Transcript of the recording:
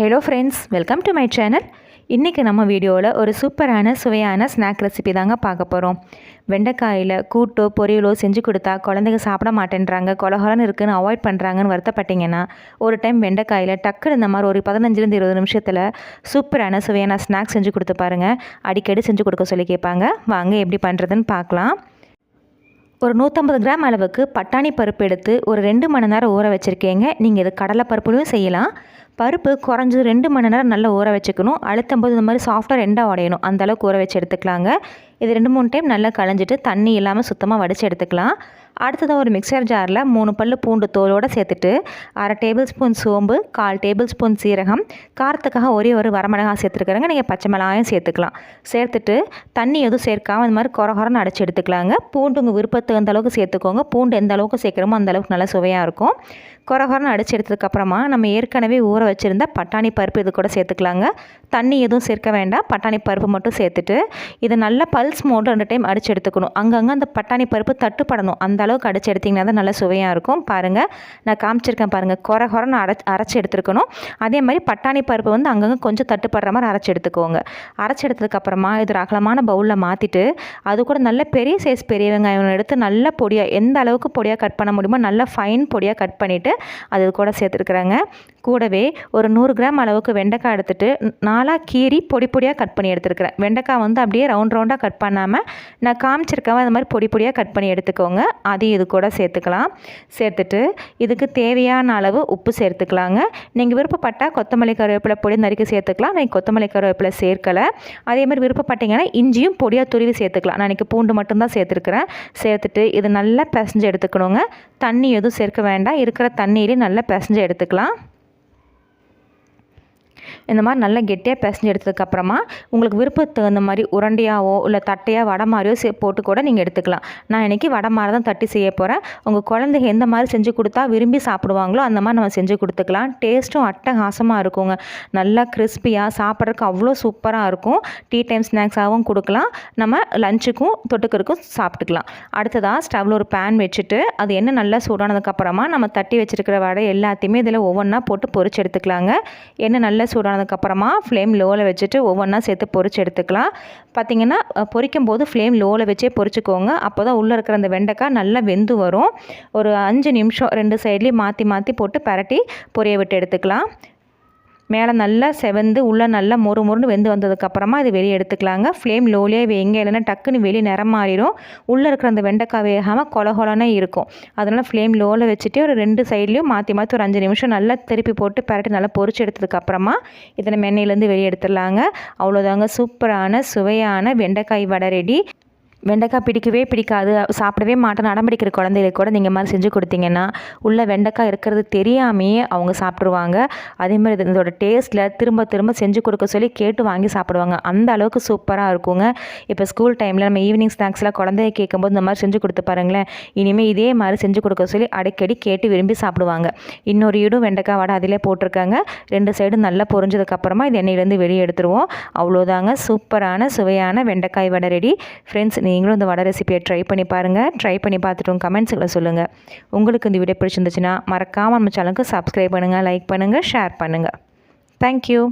Hello friends welcome to my channel இன்றைக்கி நம்ம வீடியோவில் ஒரு சூப்பரான சுவையான ஸ்நாக் ரெசிபி தாங்க பார்க்க போகிறோம் வெண்டைக்காயில் கூட்டோ பொரியலோ செஞ்சு கொடுத்தா குழந்தைங்க சாப்பிட மாட்டேன்றாங்க கொலகலன்னு இருக்குன்னு அவாய்ட் பண்ணுறாங்கன்னு வருத்தப்பட்டீங்கன்னா ஒரு டைம் வெண்டைக்காயில் டக்குனு இந்த மாதிரி ஒரு பதினஞ்சுலேருந்து இருபது நிமிஷத்தில் சூப்பரான சுவையான ஸ்நாக்ஸ் செஞ்சு கொடுத்து பாருங்கள் அடிக்கடி செஞ்சு கொடுக்க சொல்லி கேட்பாங்க. வாங்க எப்படி பண்ணுறதுன்னு பார்க்கலாம். ஒரு நூற்றம்பது கிராம் அளவுக்கு பட்டாணி பருப்பு எடுத்து ஒரு ரெண்டு மணி நேரம் ஊற வச்சுருக்கீங்க. நீங்கள் இது கடலை பருப்புலையும் செய்யலாம். பருப்பு குறைஞ்சது ரெண்டு மணி நேரம் நல்லா ஊற வச்சுக்கணும். அழுத்தும் போது இந்த மாதிரி சாஃப்டாக ரெண்டாக உடையணும். அந்தளவுக்கு ஊற வச்சு எடுத்துக்கலாங்க. இது ரெண்டு மூணு டைம் நல்லா களைஞ்சிட்டு தண்ணி இல்லாமல் சுத்தமாக வடித்து எடுத்துக்கலாம். அடுத்ததாக ஒரு மிக்சர் ஜாரில் மூணு பல் பூண்டு தோலோடு சேர்த்துட்டு அரை டேபிள் ஸ்பூன் சோம்பு கால் டேபிள் ஸ்பூன் சீரகம் காரத்துக்காக ஒரே ஒரு வரமிளகாய் சேர்த்துருக்குறேங்க. நீங்கள் பச்சை மிளகாயும் சேர்த்துக்கலாம். சேர்த்துட்டு தண்ணி எதுவும் சேர்க்காமல் இந்த மாதிரி குறகுறன்னு அடைச்சி எடுத்துக்கலாங்க. பூண்டு உங்கள் விருப்பத்துக்கு அந்த அளவுக்கு சேர்த்துக்கோங்க. பூண்டு எந்த அளவுக்கு சேர்க்குறோமோ அந்த அளவுக்கு நல்லா சுவையாக இருக்கும். குறகுறன்னு அடித்து எடுத்ததுக்கப்புறமா நம்ம ஏற்கனவே ஊற வச்சுருந்த பட்டாணி பருப்பு இது கூட சேர்த்துக்கலாங்க. தண்ணி எதுவும் சேர்க்க வேண்டாம். பட்டாணி பருப்பு மட்டும் சேர்த்துட்டு இது நல்லா பல்ஸ் மோடு ரெண்டு டைம் அடிச்சு எடுத்துக்கணும். அங்கங்கே அந்த பட்டாணி பருப்பு தட்டுப்படணும். அந்த அளவுக்கு அடித்து எடுத்திங்கன்னா தான் நல்லா சுவையாக இருக்கும். பாருங்கள் நான் காமிச்சிருக்கேன் பாருங்கள் குறை குறைன்னு அரை அரைச்சி எடுத்துருக்கணும். அதே மாதிரி பட்டாணி பருப்பு வந்து அங்கங்கே கொஞ்சம் தட்டுப்படுற மாதிரி அரைச்சி எடுத்துக்கோங்க. அரைச்சி எடுத்ததுக்கப்புறமா இது ஒரு அகலமான பவுலில் மாற்றிட்டு அது கூட நல்ல பெரிய சைஸ் பெரிய வெங்காயம் எடுத்து நல்ல பொடியாக எந்த அளவுக்கு பொடியாக கட் பண்ண முடியுமோ நல்ல ஃபைன் பொடியாக கட் பண்ணிவிட்டு அது கூட சேர்த்துருக்குறாங்க. கூடவே ஒரு நூறு கிராம் அளவுக்கு வெண்டைக்காய் எடுத்துகிட்டு நாலாக கீறி பொடி பொடியாக கட் பண்ணி எடுத்துருக்கிறேன். வெண்டைக்காய் வந்து அப்படியே ரவுண்ட் ரவுண்டாக கட் பண்ணாமல் நான் காமிச்சிருக்கவன் அது மாதிரி பொடி பொடியாக கட் பண்ணி எடுத்துக்கோங்க. அதையும் இது கூட சேர்த்துக்கலாம். சேர்த்துட்டு இதுக்கு தேவையான அளவு உப்பு சேர்த்துக்கலாங்க. நீங்கள் விருப்பப்பட்டால் கொத்தமல்லி கருவேப்பிலை பொடி நறுக்கி சேர்த்துக்கலாம். நான் கொத்தமல்லி கருவேப்பிலை சேர்க்கலை. அதே மாதிரி விருப்பப்பட்டீங்கன்னா இஞ்சியும் பொடியாக துருவி சேர்த்துக்கலாம். நான் இன்றைக்கி பூண்டு மட்டும்தான் சேர்த்துருக்குறேன். சேர்த்துட்டு இது நல்லா பிசைஞ்சு எடுத்துக்கணுங்க. தண்ணி எதுவும் சேர்க்க வேண்டாம். இருக்கிற தண்ணியிலே நல்லா பிசைஞ்சு எடுத்துக்கலாம். இந்த மாதிரி நல்லா கெட்டியாக பிசைஞ்சு எடுத்ததுக்கப்புறமா உங்களுக்கு விருப்பத்துக்கு தகுந்த மாதிரி உரண்டையாவோ இல்லை தட்டையாக வடை மாதிரியோ சே போட்டு கூட நீங்கள் எடுத்துக்கலாம். நான் இன்றைக்கி வடை மாதிரி தான் தட்டி செய்ய போகிறேன் உங்கள் குழந்தைங்க எந்த மாதிரி செஞ்சு கொடுத்தா விரும்பி சாப்பிடுவாங்களோ அந்த மாதிரி நம்ம செஞ்சு கொடுத்துக்கலாம். டேஸ்ட்டும் அட்டகாசமாக இருக்குங்க. நல்லா கிறிஸ்பியாக சாப்பிட்றதுக்கு அவ்வளோ சூப்பராக இருக்கும். டீ டைம் ஸ்நாக்ஸாகவும் கொடுக்கலாம். நம்ம லஞ்சுக்கும் தொட்டுக்கிறதுக்கும் சாப்பிட்டுக்கலாம். அடுத்ததாக ஸ்டவ்வில் ஒரு பேன் வச்சுட்டு அது என்ன நல்லா சூடானதுக்கப்புறமா நம்ம தட்டி வச்சுருக்கிற வடை எல்லாத்தையுமே இதில் ஒவ்வொன்றா போட்டு பொறிச்சு எடுத்துக்கலாங்க. என்ன நல்லா சூடான ஆனதுக்கப்புறமா ஃப்ளேம் லோவில் வச்சுட்டு ஒவ்வொன்றா சேர்த்து பொறிச்சு எடுத்துக்கலாம். பார்த்திங்கன்னா பொரிக்கும் போது ஃப்ளேம் லோவில் வச்சே பொரிச்சுக்கோங்க. அப்போ தான் உள்ளே இருக்கிற அந்த வெண்டைக்காய் நல்லா வெந்து வரும். ஒரு அஞ்சு நிமிஷம் ரெண்டு சைட்லேயும் மாற்றி மாற்றி போட்டு பரட்டி பொரிய விட்டு எடுத்துக்கலாம். மேலே நல்லா செவந்து உள்ளே நல்லா மொறு மொறுன்னு வெந்து வந்ததுக்கப்புறமா இது வெளியே எடுத்துக்கலாங்க. ஃப்ளேம் லோலியே வைங்க இல்லைன்னா டக்குன்னு வெளியே நிறம் மாறிடும். உள்ளே இருக்கிற அந்த வெண்டைக்காய் வேகாமல் கொலகொலனே இருக்கும். அதனால் ஃப்ளேம் லோவில் வச்சுட்டு ஒரு ரெண்டு சைட்லேயும் மாற்றி மாற்றி ஒரு அஞ்சு நிமிஷம் நல்லா திருப்பி போட்டு பரட்டி நல்லா பொறிச்சு எடுத்ததுக்கப்புறமா இதை நம்ம எண்ணெயிலேருந்து வெளியே எடுத்துடலாங்க. அவ்வளோதாங்க சூப்பரான சுவையான வெண்டைக்காய் வடை ரெடி வெண்டைக்காய் பிடிக்கவே பிடிக்காது சாப்பிடவே மாட்டேன் அடம்பிடிக்கிற குழந்தைகளுக்கு கூட நீங்கள் மாதிரி செஞ்சு கொடுத்தீங்கன்னா உள்ள வெண்டைக்காய் இருக்கிறது தெரியாமையே அவங்க சாப்பிட்ருவாங்க அதேமாதிரி இதோட டேஸ்ட்டில் திரும்ப திரும்ப செஞ்சு கொடுக்க சொல்லி கேட்டு வாங்கி சாப்பிடுவாங்க. அந்த அளவுக்கு சூப்பராக இருக்குங்க. இப்போ ஸ்கூல் டைமில் நம்ம ஈவினிங் ஸ்நாக்ஸில் குழந்தைய கேட்கும்போது இந்த மாதிரி செஞ்சு கொடுத்து பாருங்களேன். இனிமேல் இதே மாதிரி செஞ்சு கொடுக்க சொல்லி அடிக்கடி கேட்டு விரும்பி சாப்பிடுவாங்க. இன்னொரு ஈடும் வெண்டைக்காய் வடை அதிலே போட்டிருக்காங்க. ரெண்டு சைடும் நல்லா பொறிஞ்சதுக்கப்புறமா இது எண்ணெயிலேருந்து வெளியே எடுத்துருவோம். அவ்வளோதாங்க சூப்பரான சுவையான வெண்டைக்காய் வடை ரெடி ஃப்ரெண்ட்ஸ் நீங்களும் இந்த வடை ரெசிபியை ட்ரை பண்ணி பாருங்கள் ட்ரை பண்ணி பார்த்துட்டு கமெண்ட்ஸுகளை சொல்லுங்கள் உங்களுக்கு இந்த வீடியோ பிடிச்சிருந்துச்சுன்னா மறக்காமல் நம்ம சேனலுக்கு சப்ஸ்கிரைப் பண்ணுங்கள் லைக் பண்ணுங்கள் ஷேர் பண்ணுங்கள் தேங்க்யூ